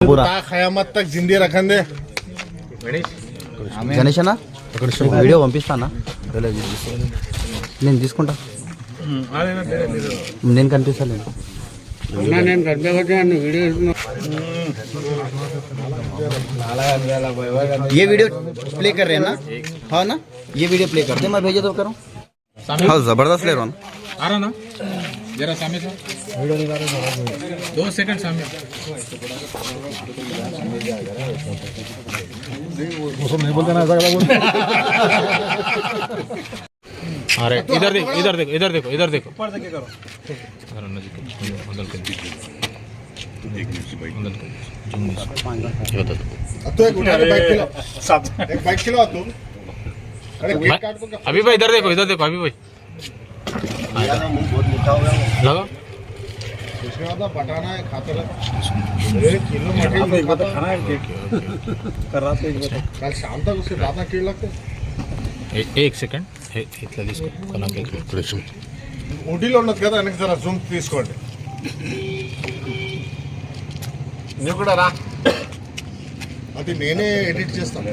पूरा ता खयामत तक जिंदी रखन दे గణేష్ అన్న వీడియో పంపిస్తానా నేను తీసుకుంటా నేను కనిపిస్తాను నేను కనిపించను వీడియో ये वीडियो प्ले कर रहे हैं ना हाँ ना ये वीडियो प्ले कर दे मैं भेजा तो करूँ हाँ जबरदस्त ले रहा हूँ आ रहा ना जरा सामने से। दो सेकंड सामने। अरे इधर देखो इधर देखो इधर देखो इधर देखो। ऊपर से क्या करो? अरे नजीक अंदर कर अंदर कर जूम ये बता दो। तू एक उठा के बाइक खिला एक बाइक खिला तू अरे गेट काट को अभी भाई इधर देखो इधर देखो अभी भाई। लगा कुछ नहीं होता बटाना है खाते रहो अरे किलो मटेरियल खाता कल शाम तक उसके दांत कीड़ लगते ए- एक సెకండ్ ఇట్లా తీసుకో కొనాలి ఊటీలో ఉన్నది కదా వెనక్కి జరా జూమ్ తీసుకోండి నువ్వు కూడా రా అది నేనే ఎడిట్ చేస్తాను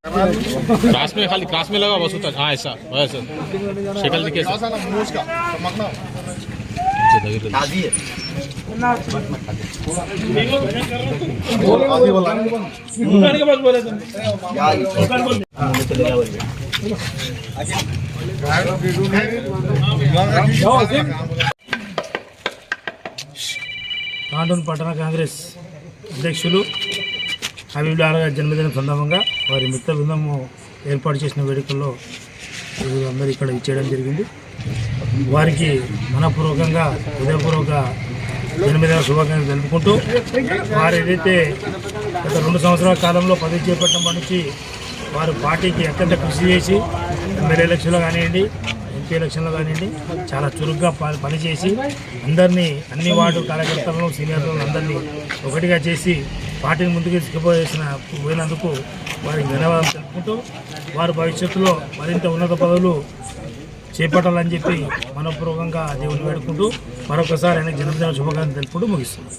పడితే ఆడే ఆడే సరే పైన खाने वाला की ऑफिस ने और ओके। साहब ये गलत बोल रहे हैं आप। क्लास में खाली क्लास में लगा बस उतना हाँ ऐसा वैसा शक्ल दिखे थोड़ा सा ना मुंह उसका चमकना आगे बोला కాంటూన్ పట్టణ కాంగ్రెస్ అధ్యక్షులు హబీబుల్లా గారి జన్మదిన సందర్భంగా వారి మిత్ర బృందము ఏర్పాటు చేసిన వేడుకల్లో అందరూ ఇక్కడ ఇచ్చేయడం జరిగింది. వారికి మనపూర్వకంగా హృదయపూర్వక జన్మదిన శుభాకాంక్షలు తెలుపుకుంటూ వారు ఏదైతే గత రెండు సంవత్సరాల కాలంలో పదవి చేపట్టడం నుంచి వారు పార్టీకి అత్యంత కృషి చేసి ఎమ్మెల్యే ఎలక్షన్లో కానివ్వండి ఎంపీ ఎలక్షన్లో కానివ్వండి చాలా చురుగ్గా ప- పనిచేసి అందరినీ అన్ని వార్డు కార్యకర్తలను సీనియర్లను అందరినీ ఒకటిగా చేసి పార్టీని ముందుకు తీసుకుపోయేసిన పోయినందుకు వారికి ధన్యవాదాలు తెలుపుకుంటూ వారు భవిష్యత్తులో మరింత ఉన్నత పదవులు చేపట్టాలని చెప్పి మనపూర్వకంగా దేవుని వేడుకుంటూ మరొకసారి ఆయన జన్మదిన శుభాకాంక్షలు తెలుపుకుంటూ ముగిస్తున్నాం.